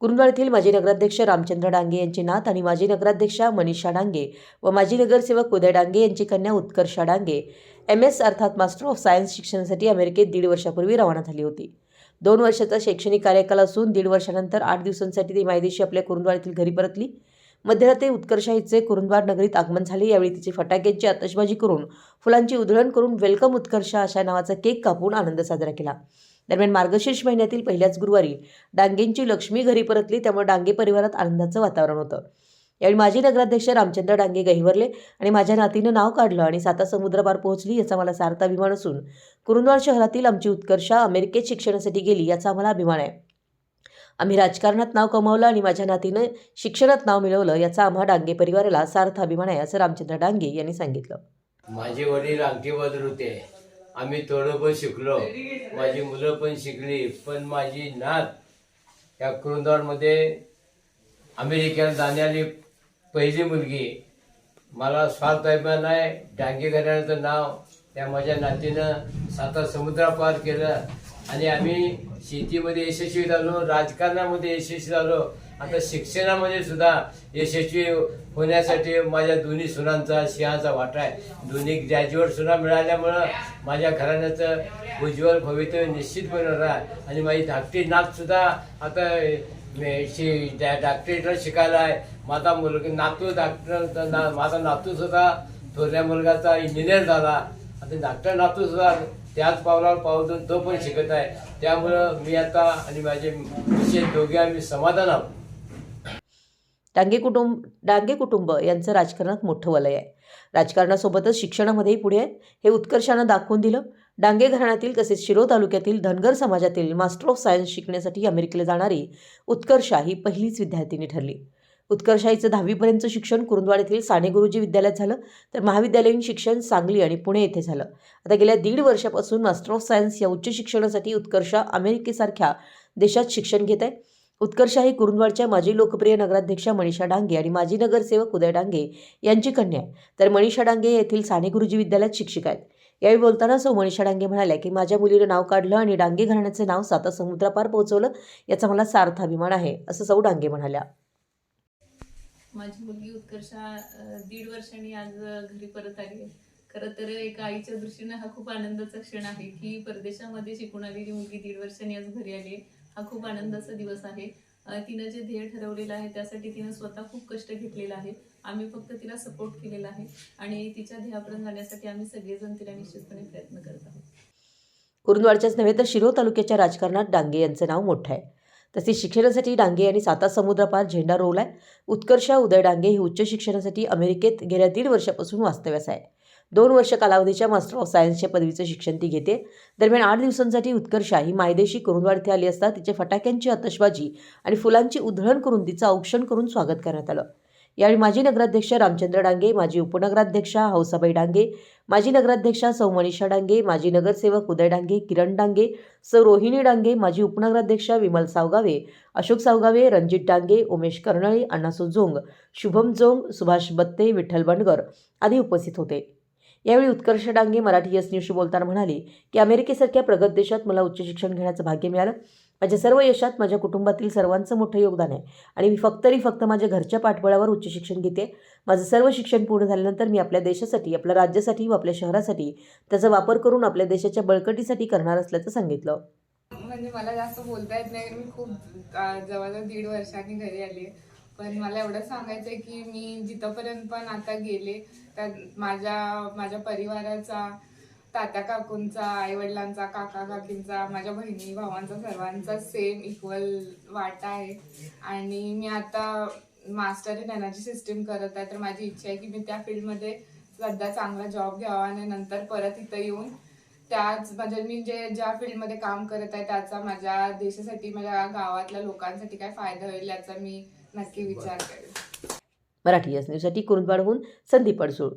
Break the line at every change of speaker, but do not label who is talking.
कुरुंदवाड येथील माजी नगराध्यक्ष रामचंद्र डांगे यांचे नात आणि माजी नगराध्यक्षा मनीषा डांगे व माजी नगरसेवक उदय डांगे यांची कन्या उत्कर्षा डांगे. एम एस अर्थात मास्टर ऑफ सायन्स शिक्षणासाठी अमेरिकेत दीड वर्षापूर्वी रवाना झाली होती. दोन वर्षाचा शैक्षणिक कार्यकाल असून दीड वर्षानंतर आठ दिवसांसाठी ती मायदेशी आपल्या कुरुंदवाड येथील घरी परतली. मध्यरात्री उत्कर्षा हिचे कुरुंदवाड नगरीत आगमन झाले. यावेळी तिचे फटाक्यांची आतषबाजी करून फुलांची उधळण करून वेलकम उत्कर्षा अशा नावाचा केक कापून आनंद साजरा केला. दरम्यान मार्गशीर्ष महिन्यातील पहिल्याच गुरुवारी डांगेंची लक्ष्मी घरी परतली त्यामुळे डांगे परिवारात आनंदाचं वातावरण होतं. यावेळी माजी नगराध्यक्ष रामचंद्र डांगे गहिवरले आणि माझ्या नातीनं नाव काढलं आणि साता समुद्रपार पोहोचली याचा मला सार्थ अभिमान असून कुरुंदवाड शहरातील आमची उत्कर्षा अमेरिकेत शिक्षणासाठी गेली याचा आम्हाला अभिमान आहे. आम्ही राजकारणात नाव कमावलं आणि माझ्या नातीनं शिक्षणात नाव मिळवलं याचा आम्हा डांगे परिवाराला सार्थ अभिमान आहे असं रामचंद्र डांगे यांनी सांगितलं.
माझे वडील अंगठी होते. आम्ही थोडं पण शिकलो. माझी मुलं पण शिकली. पण माझी नात या कुरुंदवाडमध्ये अमेरिकेला जाण्याली पहिली मुलगी. मला स्वार्थ अभिमान आहे. डांगे घराण्याचं नाव त्या माझ्या नातीनं साता समुद्रापार केलं. आणि आम्ही शेतीमध्ये यशस्वी झालो राजकारणामध्ये यशस्वी झालो. आता शिक्षणामध्ये सुद्धा यशस्वी होण्यासाठी माझ्या दोन्ही सुनांचा सिंहाचा वाटा आहे. दोन्ही ग्रॅज्युएट सुना मिळाल्यामुळं माझ्या घराण्याचं उज्ज्वल भवितव्य निश्चितपणे होणार आहे. आणि माझी धाकटी नातसुद्धा आता मे- शि- डा- डॉक्टरेटला शिकायला आहे. माझा मुलगा नातू डॉक्टर ना- माझा नातू सुद्धा थोरल्या मुलगाचा इंजिनियर झाला. आता डॉक्टर नातू सुद्धा त्याच पावलावर पाऊल देऊन तो पण शिकत आहे. त्यामुळं मी आता आणि माझे विशेष दोघे आम्ही समाधान आहोत.
डांगे कुटुंब डांगे कुटुंब यांचं राजकारणात मोठं वलय आहे. राजकारणासोबतच शिक्षणामध्येही पुढे आहे हे उत्कर्षानं दाखवून दिलं. डांगे घराण्यातील तसेच शिरो तालुक्यातील धनगर समाजातील मास्टर ऑफ सायन्स शिकण्यासाठी अमेरिकेला जाणारी उत्कर्षा ही पहिलीच विद्यार्थिनी ठरली. उत्कर्षाईचं दहावीपर्यंतचं शिक्षण कुरुंदवाड येथील साने गुरुजी विद्यालयात झालं. तर महाविद्यालयीन शिक्षण सांगली आणि पुणे येथे झालं. आता गेल्या दीड वर्षापासून मास्टर ऑफ सायन्स या उच्च शिक्षणासाठी उत्कर्षा अमेरिकेसारख्या देशात शिक्षण घेत आहे. उत्कर्षा ही कुरुंदवाडच्या माजी लोकप्रिय नगराध्यक्षा मनीषा डांगे आणि माजी नगरसेवक उदय डांगे यांची कन्या आहे. तर मनीषा डांगे येथील साने गुरुजी विद्यालयात शिक्षिका आहेत. यावेळी बोलताना सौ मनीषा डांगे म्हणाल्या की माझ्या मुलीनं नाव काढलं आणि डांगे घराण्याचे नाव साता समुद्रापार पोहोचवलं याचा मला सार्थ अभिमान आहे असं सौ डांगे म्हणाल्या.
माझी मुलगी उत्कर्षा दीड वर्षांनी आज घरी परत आली आहे. खरं तर एका आईच्या दृष्टीने हा खूप आनंदाचा क्षण आहे की परदेशामध्ये शिकून आलेली मुलगी दीड वर्षांनी आज घरी आली आहे. हा खूप आनंदाचा दिवस आहे. तिनं जे ध्येय ठरवलेलं आहे त्यासाठी तिनं स्वतः खूप कष्ट घेतलेला आहे. आम्ही फक्त तिला सपोर्ट केलेला आहे आणि तिच्या ध्येयापर्यंत जाण्यासाठी आम्ही सगळेजण तिला निश्चितपणे प्रयत्न करत आहोत.
कुरुंदवाडच्याच नव्हे तर शिरो तालुक्याच्या राजकारणात डांगे यांचं नाव मोठं आहे. तसेच शिक्षणासाठी डांगे यांनी साता समुद्रापार झेंडा रोवलाय. उत्कर्षा उदय डांगे ही उच्च शिक्षणासाठी अमेरिकेत गेल्या दीड वर्षापासून वास्तव्यास आहे. दोन वर्ष कालावधीच्या मास्टर ऑफ सायन्सच्या पदवीचं शिक्षण ती घेते. दरम्यान आठ दिवसांसाठी उत्कर्षा ही मायदेशी कुरुंदवाड येथे आली असता तिच्या फटाक्यांची आतषबाजी आणि फुलांची उधळण करून तिचं औक्षण करून स्वागत करण्यात आलं. यावेळी माजी नगराध्यक्ष रामचंद्र डांगे माजी उपनगराध्यक्षा हौसाबाई डांगे माजी नगराध्यक्षा सौ मनीषा डांगे माजी नगरसेवक उदय डांगे किरण डांगे सौ रोहिणी डांगे माजी उपनगराध्यक्षा विमल सावगावे अशोक सावगावे रणजित डांगे उमेश कर्नळे अण्णासू जोंग शुभम जोंग सुभाष बत्ते विठ्ठल बंडगर आदी उपस्थित होते. यावेळी उत्कर्ष डांगे मराठी यस न्यूजशी बोलताना म्हणाले की अमेरिकेसारख्या प्रगत देशात मला उच्च शिक्षण घेण्याचं भाग्य मिळालं. माझ्या सर्व यशात माझ्या कुटुंबातील सर्वांचं मोठं योगदान आहे. आणि मी फक्त आणि फक्त माझ्या घरच्या पाठबळावर उच्च शिक्षण घेते. माझं सर्व शिक्षण पूर्ण झाल्यानंतर मी आपल्या देशासाठी आपल्या राज्यासाठी व आपल्या शहरासाठी त्याचा वापर करून आपल्या देशाच्या बळकटीसाठी करणार असल्याचं सांगितलं.
म्हणजे मला जास्त बोलता येत नाही मी खूप जवळजवळ दीड वर्षांनी घरी आली पण मला एवढं सांगायचं आहे की मी जिथंपर्यंत पण आता गेले तर माझ्या माझ्या परिवाराचा तात्या काकूंचा आईवडिलांचा काका काकींचा माझ्या बहिणी भावांचा सर्वांचा सेम इक्वल वाटा आहे. आणि मी आता मास्टर इन एनर्जी सिस्टीम करत आहे तर माझी इच्छा आहे की मी त्या फील्डमध्ये सध्या चांगला जॉब घ्यावा आणि नंतर परत इथं येऊन त्याच म्हणजे मी जे ज्या फील्डमध्ये काम करत आहे त्याचा माझ्या देशासाठी माझ्या गावातल्या लोकांसाठी काय फायदा होईल याचा मी नक्की विचार करेन.
मराठी न्यूजसाठी कुरुंदवाडहून संदीप अडसूळ.